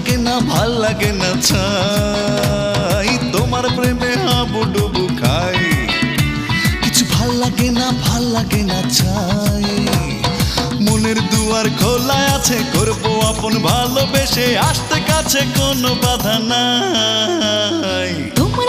লাগে না, ভালো লাগে না, ছাই। তোমার প্রেমে হাবুডুবু খাই। কিছু ভালো লাগে না, ভালো লাগে না, ছাই। মনের দুয়ার খোলা আছে, করব আপন ভালোবেসে। আসতে কাছে কোনো বাধা নাই। তোমার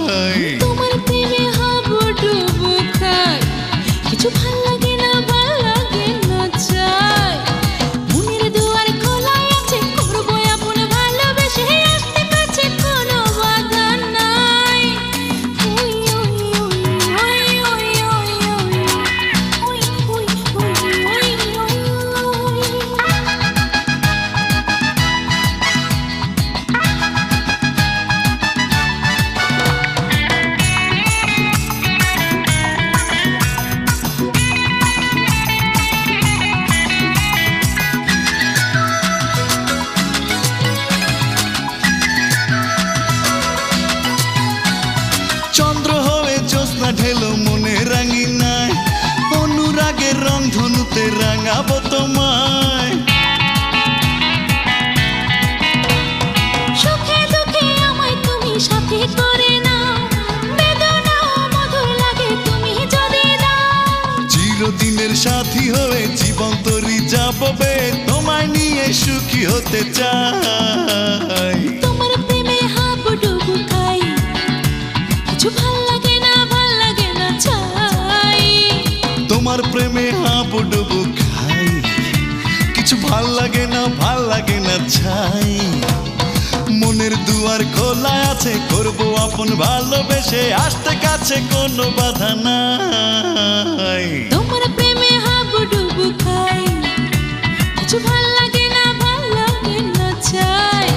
রাঙাবো তোমায়। সুখে দুঃখে আমায় তুমি সাথে করে নাও। বেদনা মধুর লাগে তুমি যদি দাও। চিরদিনের সাথী হয়ে জীবন তরি যাব বে তোমায় নিয়ে সুখী হতে চাই। ভালো লাগে না ভালো লাগে না ছাই। মনের দুয়ার খোলা আছে করব আপন ভালোবেসে। আসতে কাছে কোনো বাধা নাই। তোমার প্রেমে হাবুডুবু খাই। কিছু ভালো লাগে না ভালো লাগে না চাই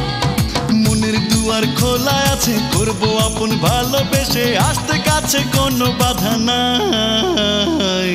মনের দুয়ার খোলা আছে করব আপন ভালোবেসে। আসতে কাছে কোনো বাধা নাই।